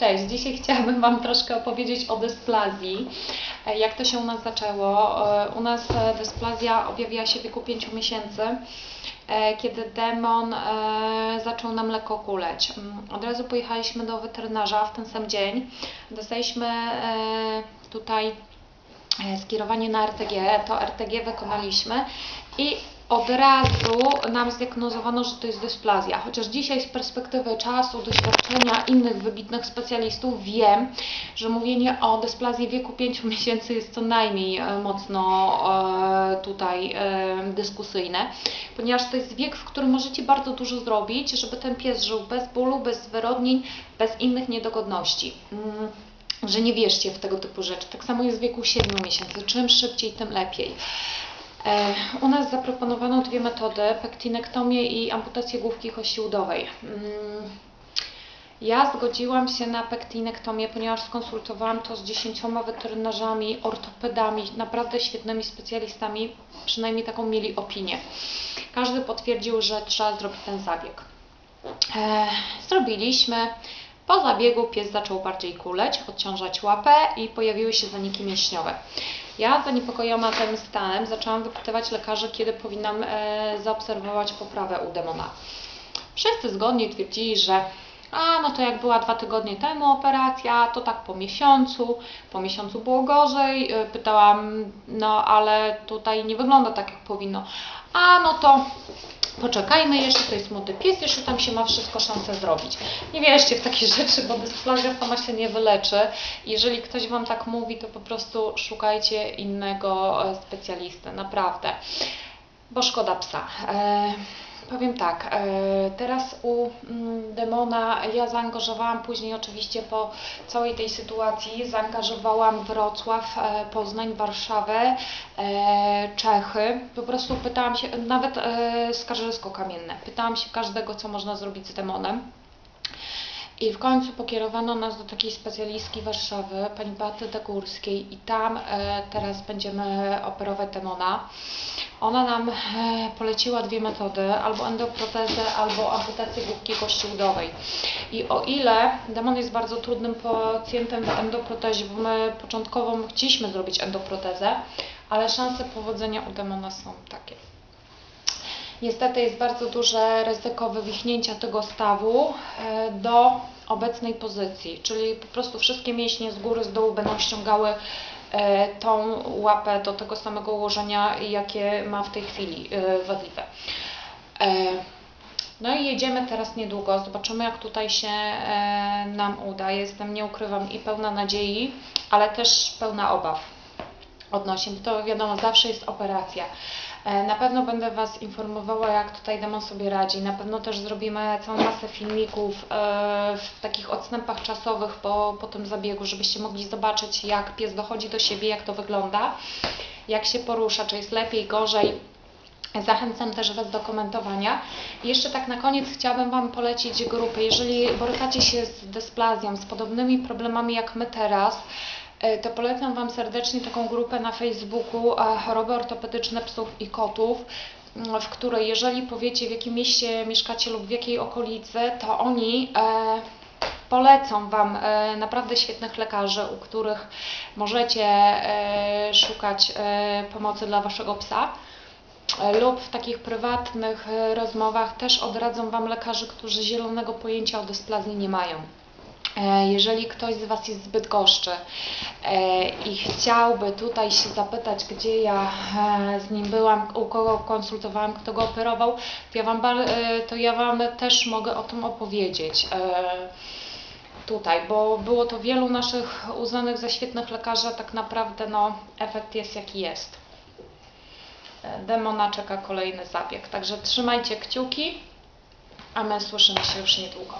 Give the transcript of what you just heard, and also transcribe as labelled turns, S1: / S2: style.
S1: Cześć, dzisiaj chciałabym Wam troszkę opowiedzieć o dysplazji. E, Jak to się u nas zaczęło? E, U nas e, dysplazja objawiła się w wieku 5 miesięcy, kiedy demon zaczął nam lekko kuleć. Mm, Od razu pojechaliśmy do weterynarza w ten sam dzień. Dostaliśmy tutaj skierowanie na RTG, to RTG wykonaliśmy i od razu nam zdiagnozowano, że to jest dysplazja. Chociaż dzisiaj z perspektywy czasu, doświadczenia innych wybitnych specjalistów wiem, że mówienie o dysplazji wieku 5 miesięcy jest co najmniej e, mocno e, tutaj e, dyskusyjne, ponieważ to jest wiek, w którym możecie bardzo dużo zrobić, żeby ten pies żył bez bólu, bez zwyrodnień, bez innych niedogodności. Mm że nie wierzcie w tego typu rzeczy. Tak samo jest w wieku 7 miesięcy. Czym szybciej, tym lepiej. E, U nas zaproponowano dwie metody, pektinektomię i amputację główki kości udowej. Mm, Ja zgodziłam się na pektinektomię, ponieważ skonsultowałam to z dziesięcioma weterynarzami, ortopedami, naprawdę świetnymi specjalistami, przynajmniej taką mieli opinię. Każdy potwierdził, że trzeba zrobić ten zabieg. E, zrobiliśmy. Po zabiegu pies zaczął bardziej kuleć, odciążać łapę i pojawiły się zaniki mięśniowe. Ja zaniepokojona tym stanem zaczęłam wypytywać lekarzy, kiedy powinnam e, zaobserwować poprawę u demona. Wszyscy zgodnie twierdzili, że a no to jak była dwa tygodnie temu operacja, to tak po miesiącu, po miesiącu było gorzej. E, Pytałam, no ale tutaj nie wygląda tak jak powinno. A no to poczekajmy jeszcze, to jest młody pies, jeszcze tam się ma wszystko szansę zrobić. Nie wierzcie w takie rzeczy, bo dysplazja sama się nie wyleczy. Jeżeli ktoś Wam tak mówi, to po prostu szukajcie innego e, specjalisty, naprawdę, bo szkoda psa. Powiem tak, e, teraz u mm, Demona ja zaangażowałam później oczywiście po całej tej sytuacji, zaangażowałam Wrocław, e, Poznań, Warszawę, e, Czechy. Po prostu pytałam się, nawet e, Skarżysko-Kamienne, pytałam się każdego, co można zrobić z Demonem. I w końcu pokierowano nas do takiej specjalistki Warszawy, pani Beaty Dagórskiej i tam teraz będziemy operować demona. Ona nam e, poleciła dwie metody, albo endoprotezę, albo amputację główki kości udowej. I o ile demon jest bardzo trudnym pacjentem w endoprotezie, bo my początkowo chcieliśmy zrobić endoprotezę, ale szanse powodzenia u demona są takie. Niestety jest bardzo duże ryzyko wywichnięcia tego stawu e, do obecnej pozycji, czyli po prostu wszystkie mięśnie z góry, z dołu będą ściągały tą łapę do tego samego ułożenia, jakie ma w tej chwili e, wadliwe. E, No i jedziemy teraz niedługo, zobaczymy jak tutaj się e, nam uda. Jestem, nie ukrywam, i pełna nadziei, ale też pełna obaw odnośnie, to wiadomo, zawsze jest operacja. E, Na pewno będę Was informowała, jak tutaj demon sobie radzi. Na pewno też zrobimy całą masę filmików e, w takich odstępach czasowych po, po tym zabiegu, żebyście mogli zobaczyć, jak pies dochodzi do siebie, jak to wygląda, jak się porusza, czy jest lepiej, gorzej. Zachęcam też Was do komentowania. I jeszcze tak na koniec chciałabym Wam polecić grupy. Jeżeli borykacie się z dysplazją, z podobnymi problemami jak my teraz, to polecam Wam serdecznie taką grupę na Facebooku e, Choroby ortopedyczne psów i kotów, m, w której jeżeli powiecie w jakim mieście mieszkacie lub w jakiej okolicy, to oni e, polecą Wam e, naprawdę świetnych lekarzy, u których możecie e, szukać e, pomocy dla Waszego psa e, lub w takich prywatnych e, rozmowach też odradzą Wam lekarzy, którzy zielonego pojęcia o dysplazji nie mają. E, Jeżeli ktoś z Was jest zbyt goszczy e, i chciałby tutaj się zapytać, gdzie ja e, z nim byłam, u kogo konsultowałam, kto go operował, to ja Wam, to ja wam też mogę o tym opowiedzieć. Tutaj, bo było to wielu naszych uznanych za świetnych lekarzy, a tak naprawdę no, efekt jest jaki jest. Demona czeka kolejny zabieg. Także trzymajcie kciuki, a my słyszymy się już niedługo.